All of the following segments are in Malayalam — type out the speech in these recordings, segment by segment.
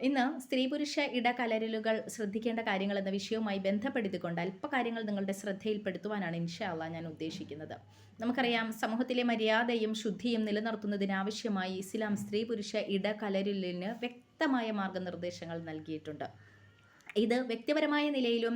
ഇന്ന് സ്ത്രീ പുരുഷ ഇടകലരലുകൾ ശ്രദ്ധിക്കേണ്ട കാര്യങ്ങൾ എന്ന വിഷയവുമായി ബന്ധപ്പെടുത്തിക്കൊണ്ട് അല്പകാര്യങ്ങൾ നിങ്ങളുടെ ശ്രദ്ധയിൽപ്പെടുത്തുവാനാണ് ഇൻഷാല്ല ഞാൻ ഉദ്ദേശിക്കുന്നത്. നമുക്കറിയാം സമൂഹത്തിലെ മര്യാദയും ശുദ്ധിയും നിലനിർത്തുന്നതിനാവശ്യമായി ഇസ്ലാം സ്ത്രീ പുരുഷ ഇടകലരലിന് വ്യക്തമായ മാർഗനിർദ്ദേശങ്ങൾ നൽകിയിട്ടുണ്ട്. ഇത് വ്യക്തിപരമായ നിലയിലും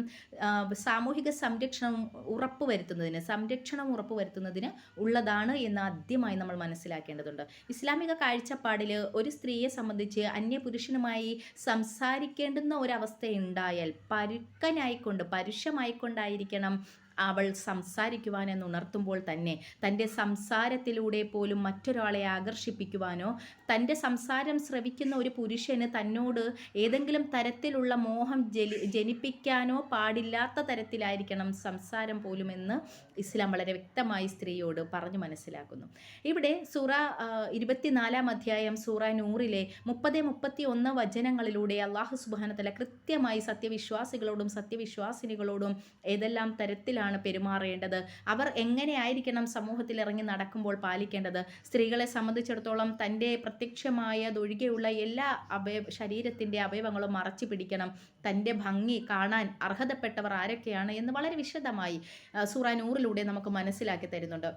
സാമൂഹിക സംരക്ഷണം ഉറപ്പുവരുത്തുന്നതിന് സംരക്ഷണം ഉറപ്പുവരുത്തുന്നതിന് ഉള്ളതാണ് എന്ന് ആദ്യമായി നമ്മൾ മനസ്സിലാക്കേണ്ടതുണ്ട്. ഇസ്ലാമിക കാഴ്ചപ്പാടിൽ ഒരു സ്ത്രീയെ സംബന്ധിച്ച് അന്യപുരുഷനുമായി സംസാരിക്കേണ്ടുന്ന ഒരവസ്ഥ ഉണ്ടായാൽ പരുക്കനായിക്കൊണ്ട് പരുഷമായിക്കൊണ്ടായിരിക്കണം അവൾ സംസാരിക്കുവാനെന്നുണർത്തുമ്പോൾ തന്നെ തന്റെ സംസാരത്തിലൂടെ പോലും മറ്റൊരാളെ ആകർഷിപ്പിക്കുവാനോ തന്റെ സംസാരം ശ്രവിക്കുന്ന ഒരു പുരുഷന് തന്നോട് ഏതെങ്കിലും തരത്തിലുള്ള മോഹം ജലി ജനിപ്പിക്കാനോ പാടില്ലാത്ത തരത്തിലായിരിക്കണം സംസാരം പോലുമെന്ന് ഇസ്ലാം വളരെ വ്യക്തമായി സ്ത്രീയോട് പറഞ്ഞു മനസ്സിലാക്കുന്നു. ഇവിടെ സൂറ ഇരുപത്തിനാലാം അധ്യായം സൂറ നൂറിലെ മുപ്പത് മുപ്പത്തി ഒന്ന് വചനങ്ങളിലൂടെ അള്ളാഹു സുബാനത്തല കൃത്യമായി സത്യവിശ്വാസികളോടും സത്യവിശ്വാസിനികളോടും ഏതെല്ലാം തരത്തിലാണ് എങ്ങനെയാണ് പെരുമാറേണ്ടത്? അവർ എങ്ങനെയായിരിക്കണം സമൂഹത്തിൽ ഇറങ്ങി നടക്കുമ്പോൾ പാലിക്കേണ്ടത്? സ്ത്രീകളെ സംബന്ധിച്ചിടത്തോളം തന്റെ പ്രത്യക്ഷമായതൊഴികെയുള്ള എല്ലാ അവയ ശരീരത്തിന്റെ അവയവങ്ങളും മറച്ചു പിടിക്കണം. തന്റെ ഭംഗി കാണാൻ അർഹതപ്പെട്ടവർ ആരൊക്കെയാണ് എന്ന് വളരെ വിശദമായി സൂറാനൂറിലൂടെ നമുക്ക് മനസ്സിലാക്കി തരുന്നുണ്ട്.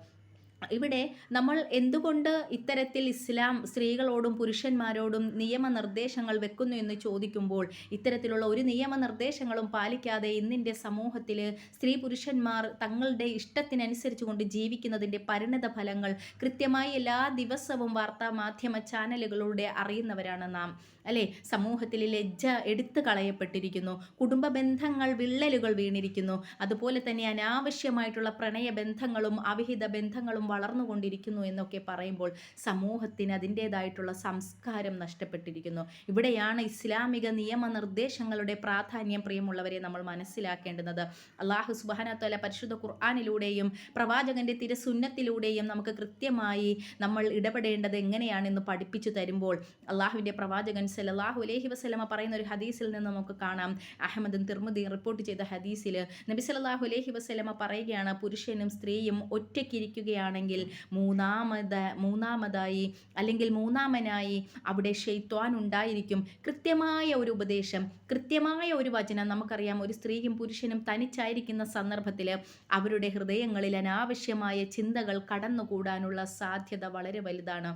ഇവിടെ നമ്മൾ എന്തുകൊണ്ട് ഇത്തരത്തിൽ ഇസ്ലാം സ്ത്രീകളോടും പുരുഷന്മാരോടും നിയമനിർദ്ദേശങ്ങൾ വെക്കുന്നു എന്ന് ചോദിക്കുമ്പോൾ ഇത്തരത്തിലുള്ള ഒരു നിയമനിർദ്ദേശങ്ങളും പാലിക്കാതെ ഇന്നിന്റെ സമൂഹത്തിൽ സ്ത്രീ പുരുഷന്മാർ തങ്ങളുടെ ഇഷ്ടത്തിനനുസരിച്ച് കൊണ്ട് ജീവിക്കുന്നതിന്റെ പരിണത ഫലങ്ങൾ കൃത്യമായി എല്ലാ ദിവസവും വാർത്താ മാധ്യമ ചാനലുകളിലൂടെ അറിയുന്നവരാണ് നാം. അല്ലേ? സമൂഹത്തിൽ ലജ്ജ എടുത്തു കളയപ്പെട്ടിരിക്കുന്നു. കുടുംബ ബന്ധങ്ങൾ വിള്ളലുകൾ വീണിരിക്കുന്നു. അതുപോലെ തന്നെ അനാവശ്യമായിട്ടുള്ള പ്രണയ ബന്ധങ്ങളും അവിഹിത ബന്ധങ്ങളും വളർന്നുകൊണ്ടിരിക്കുന്നു എന്നൊക്കെ പറയുമ്പോൾ സമൂഹത്തിന് അതിന്റേതായിട്ടുള്ള സംസ്കാരം നഷ്ടപ്പെട്ടിരിക്കുന്നു. ഇവിടെയാണ് ഇസ്ലാമിക നിയമനിർദ്ദേശങ്ങളുടെ പ്രാധാന്യം പ്രിയമുള്ളവരെ നമ്മൾ മനസ്സിലാക്കേണ്ടത് അള്ളാഹു സുബാനത്തോല പരിശുദ്ധ ഖുർആാനിലൂടെയും പ്രവാചകന്റെ തിരസുന്നത്തിലൂടെയും നമുക്ക് കൃത്യമായി നമ്മൾ ഇടപെടേണ്ടത് എങ്ങനെയാണെന്ന് പഠിപ്പിച്ചു തരുമ്പോൾ അള്ളാഹുവിന്റെ പ്രവാചകൻ സലാഹു അലഹി വസ്ലമ പറയുന്ന ഒരു ഹദീസിൽ നിന്ന് നമുക്ക് കാണാം. അഹമ്മദും തിർമുദീൻ റിപ്പോർട്ട് ചെയ്ത ഹദീസിൽ നബി സലാഹു അലഹി വസ്ലമ പറയുകയാണ് പുരുഷനും സ്ത്രീയും ഒറ്റയ്ക്കിരിക്കുകയാണെങ്കിൽ ആണെങ്കിൽ മൂന്നാമത് മൂന്നാമതായി അല്ലെങ്കിൽ മൂന്നാമനായി അവിടെ ഷെയ്ത്വാൻ ഉണ്ടായിരിക്കും. കൃത്യമായ ഒരു ഉപദേശം കൃത്യമായ ഒരു വചനം നമുക്കറിയാം. ഒരു സ്ത്രീയും പുരുഷനും തനിച്ചായിരിക്കുന്ന സന്ദർഭത്തിൽ അവരുടെ ഹൃദയങ്ങളിൽ അനാവശ്യമായ ചിന്തകൾ കടന്നുകൂടാനുള്ള സാധ്യത വളരെ വലുതാണ്.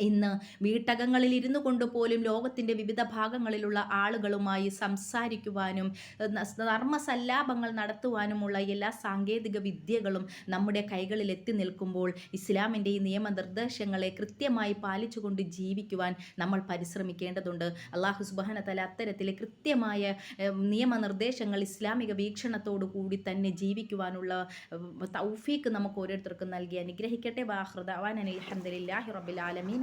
ഇന്ന് വീട്ടകങ്ങളിൽ ഇരുന്നു കൊണ്ട് പോലും ലോകത്തിന്റെ വിവിധ ഭാഗങ്ങളിലുള്ള ആളുകളുമായി സംസാരിക്കുവാനും ധർമ്മസല്ലാപങ്ങൾ നടത്തുവാനുമുള്ള എല്ലാ സാങ്കേതിക വിദ്യകളും നമ്മുടെ കൈകളിൽ എത്തി നിൽക്കുമ്പോൾ ഇസ്ലാമിന്റെ ഈ നിയമനിർദ്ദേശങ്ങളെ കൃത്യമായി പാലിച്ചുകൊണ്ട് ജീവിക്കുവാൻ നമ്മൾ പരിശ്രമിക്കേണ്ടതുണ്ട്. അള്ളാഹു സുബാന തല അത്തരത്തിലെ കൃത്യമായ നിയമനിർദ്ദേശങ്ങൾ ഇസ്ലാമിക വീക്ഷണത്തോടു കൂടി തന്നെ ജീവിക്കുവാനുള്ള തൗഫീക്ക് നമുക്ക് ഓരോരുത്തർക്കും നൽകി അനുഗ്രഹിക്കട്ടെ. വാഹൃദ അവാൻ അലഹദില്ലാഹി റബ്ബിൽ ആലമീൻ.